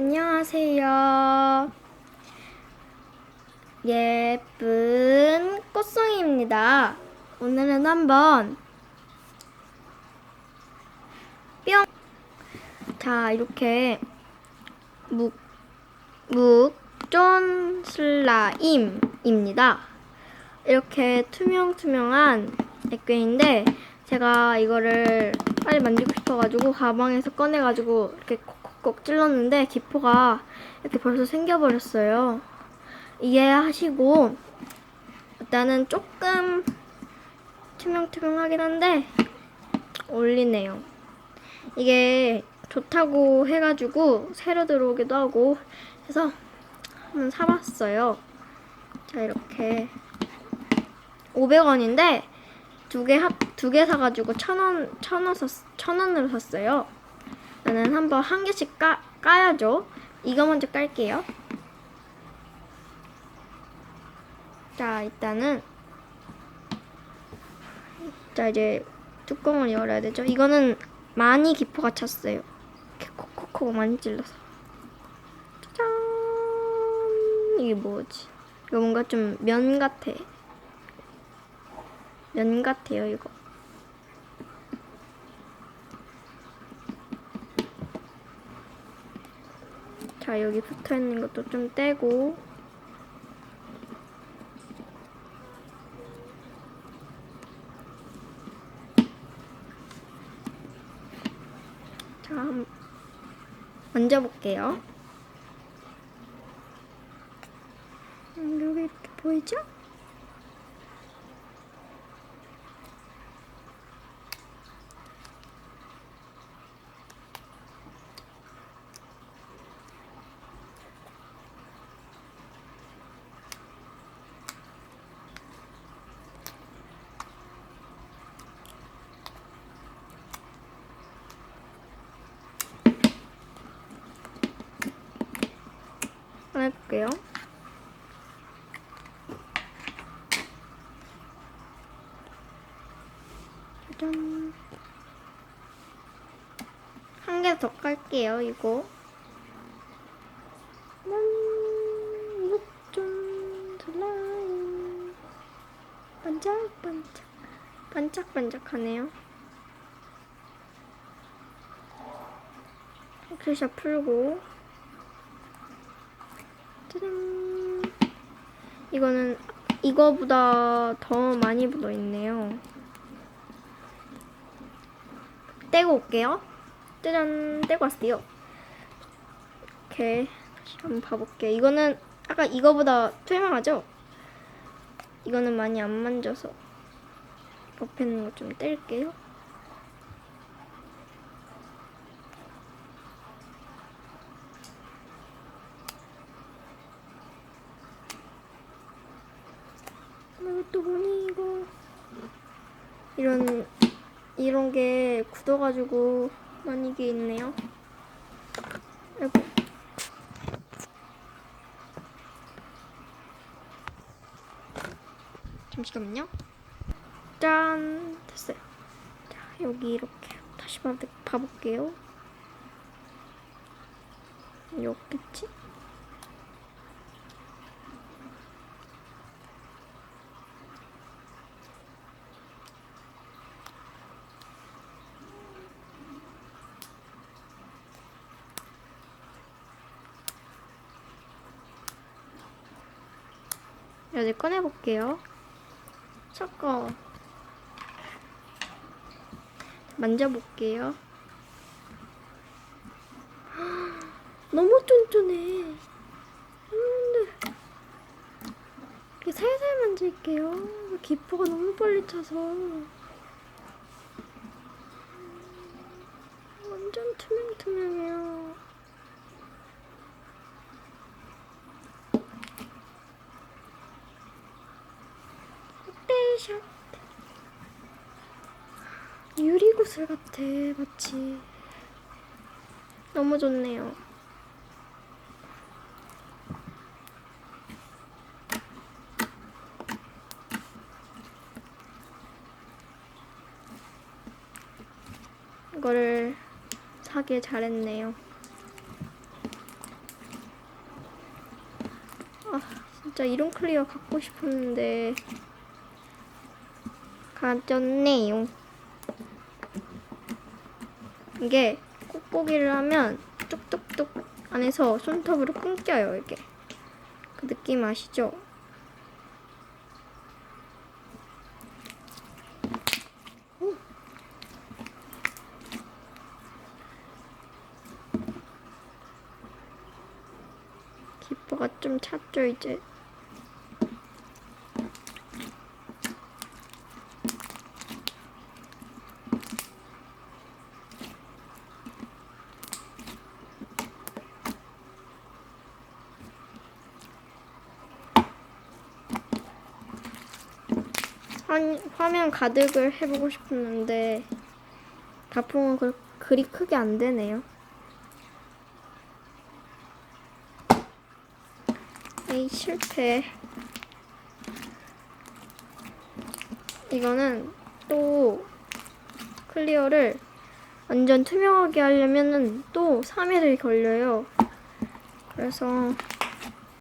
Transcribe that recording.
안녕하세요. 예쁜 꽃송이입니다. 오늘은 한번 뿅! 자, 이렇게 묵, 묵쫀 슬라임입니다. 이렇게 투명투명한 액괴인데 제가 이거를 빨리 만지고 싶어가지고 가방에서 꺼내가지고 이렇게 콕콕콕 찔렀는데 기포가 이렇게 벌써 생겨버렸어요. 이해하시고 일단은 조금 투명투명하긴 한데 어울리네요. 이게 좋다고 해가지고 새로 들어오기도 하고 해서 한번 사봤어요. 자 이렇게 500원인데 두 개 합 두 개 사가지고 천 원, 천 원, 샀, 천 원으로 샀어요. 나는 한번 한 개씩 까, 까야죠. 이거 먼저 깔게요. 자, 일단은 자 이제 뚜껑을 열어야 되죠. 이거는 많이 기포가 찼어요. 이렇게 콕콕콕 많이 찔러서. 짜잔. 이게 뭐지? 이거 뭔가 좀 면 같아. 면 같아요, 이거. 자, 여기 붙어 있는 것도 좀 떼고. 자, 만져볼게요. 음, 여기 이렇게 보이죠? 볼게요. 짜잔. 한개 더 깔게요, 이거. 반짝반짝. 반짝반짝하네요. 글자 풀고. 짜잔. 이거는 이거보다 더 많이 묻어 있네요. 떼고 올게요. 짜잔, 떼고 왔어요. 이렇게 다시 한번 봐볼게요. 이거는 아까 이거보다 투명하죠? 이거는 많이 안 만져서 옆에 있는 거 좀 뗄게요. 이것도 뭐니 이거 이런 이런 게 굳어가지고 많이 게 있네요. 잠시만요. 짠 됐어요. 자 여기 이렇게 다시 봐, 봐볼게요. 여기겠지? 이제 꺼내볼게요. 잠깐. 만져볼게요. 너무 쫀쫀해. 음, 이렇게 살살 만질게요. 기포가 너무 빨리 차서. 완전 투명투명해요. 떼샷 유리구슬 같아 마치. 너무 좋네요. 이거를 사길 잘했네요. 아 진짜 이런 클리어 갖고 싶었는데 가졌네요. 이게 뽁뽁이를 하면 뚝뚝뚝 안에서 손톱으로 끊겨요 이게. 그 느낌 아시죠? 기포가 좀 찼죠 이제. 화, 화면 가득을 해보고 싶었는데 다풍은 그, 그리 크게 안 되네요. 에이 실패. 이거는 또 클리어를 완전 투명하게 하려면은 또 3일이 걸려요. 그래서